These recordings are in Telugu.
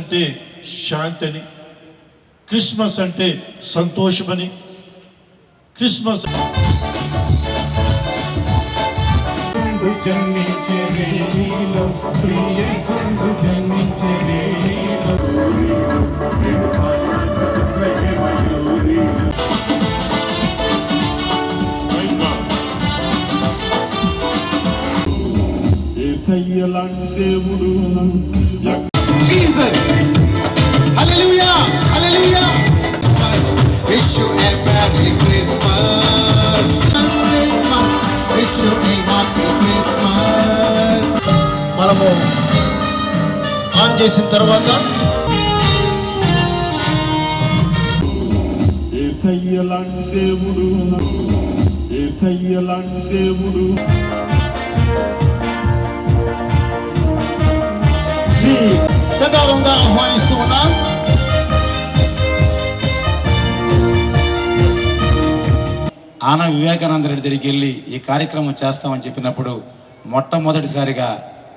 అంటే శాంతిని క్రిస్మస్ అంటే సంతోషమని క్రిస్మస్ దేవుడు Jesus. Hallelujah. Hallelujah. Wish you a Merry Christmas. Christmas. Wish you a Happy Christmas. మనము ఆన్ చేసిన తర్వాత ఏసయ్యలాంటి దేవుడు ఏసయ్యలాంటి దేవుడు సదారంగా ఆహ్వానిస్తూ ఉన్నాం ఆన వివేకానంద రెడ్డి దగ్గరికి వెళ్ళి ఈ కార్యక్రమం చేస్తామని చెప్పినప్పుడు మొట్టమొదటిసారిగా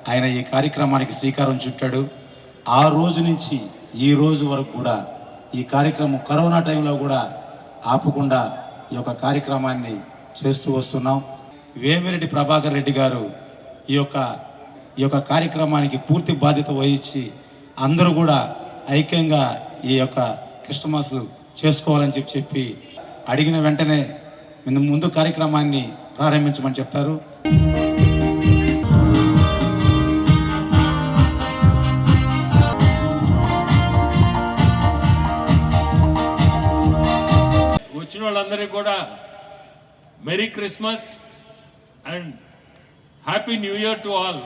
ఆయన ఈ కార్యక్రమానికి శ్రీకారం చుట్టాడు. ఆ రోజు నుంచి ఈ రోజు వరకు కూడా ఈ కార్యక్రమం కరోనా టైంలో కూడా ఆపకుండా ఈ యొక్క కార్యక్రమాన్ని చేస్తూ వస్తున్నాం. వేమిరెడ్డి ప్రభాకర్ రెడ్డి గారు ఈ యొక్క ఈ యొక్క కార్యక్రమానికి పూర్తి బాధ్యత వహించి అందరూ కూడా ఐక్యంగా ఈ యొక్క క్రిస్టమస్ చేసుకోవాలని చెప్పి చెప్పి అడిగిన వెంటనే ముందు కార్యక్రమాన్ని ప్రారంభించమని చెప్తారు. వచ్చిన వాళ్ళందరికీ కూడా merry Christmas and happy new year to all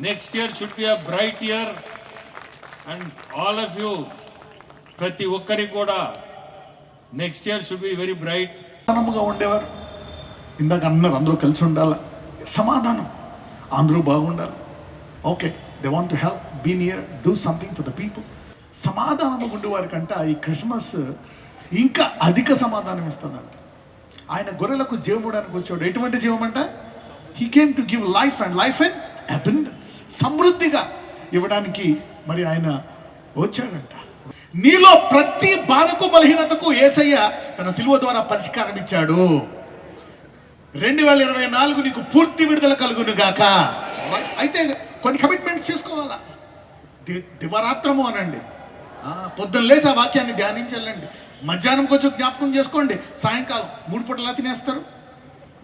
next year should be a bright year and all of you ప్రతి ఒక్కరికి కూడా next year should be very bright సమాధానంగా ఉండేవారు. ఇందాక అన్నారు అందరూ కలిసి ఉండాలి. సమాధానం. అందరూ బాగుండాలి. Okay they want to help be near do something for the people సమాధానము ఉండేవారి కంట ఈ క్రిస్మస్ ఇంకా అధిక సమాధానం ఇస్తుందంట. ఆయన గొర్రెలకు జీవముడానికి వచ్చాడు. ఎటువంటి జీవం అంట? He came to give life and life and abundance సమృద్ధిగా ఇవ్వడానికి మరి ఆయన వచ్చాడంట. నీలో ప్రతి బాధకు బలహీనతకు ఏసయ్య తన సిలువ ద్వారా పరిష్కారం ఇచ్చాడు. రెండు వేల ఇరవై నాలుగు నీకు పూర్తి విడుదల కలుగును గాక. అయితే కొన్ని కమిట్మెంట్స్ చేసుకోవాలా? దివరాత్రము అనండి. పొద్దున్న లేసి ఆ వాక్యాన్ని ధ్యానించాలండి. మధ్యాహ్నం కొంచెం జ్ఞాపకం చేసుకోండి. సాయంకాలం మూడు పూటలా తినేస్తారు.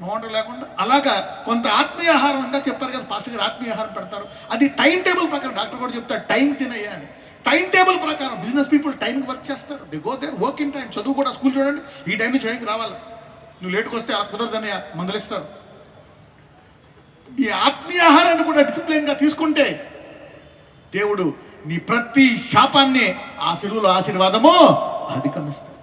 మౌండం లేకుండా అలాగా కొంత ఆత్మీయ ఆహారం ఇందాక చెప్పారు కదా పాస్టర్ గారు ఆత్మీయ ఆహారం పెడతారు. అది టైం టేబుల్ ప్రకారం డాక్టర్ కూడా చెప్తారు టైం తినయ్యా అని. టైం టేబుల్ ప్రకారం బిజినెస్ పీపుల్ టైంకి వర్క్ చేస్తారు. They go their work in time చదువు కూడా స్కూల్ చూడండి ఈ టైం నుంచి టైంకి రావాలి. నువ్వు లేట్కి వస్తే అలా కుదరదని మందలిస్తారు. ఈ ఆత్మీయ ఆహారాన్ని కూడా డిసిప్లిన్గా తీసుకుంటే దేవుడు నీ ప్రతి శాపాన్ని ఆ సెలువులో ఆశీర్వాదము అధిగమిస్తాడు.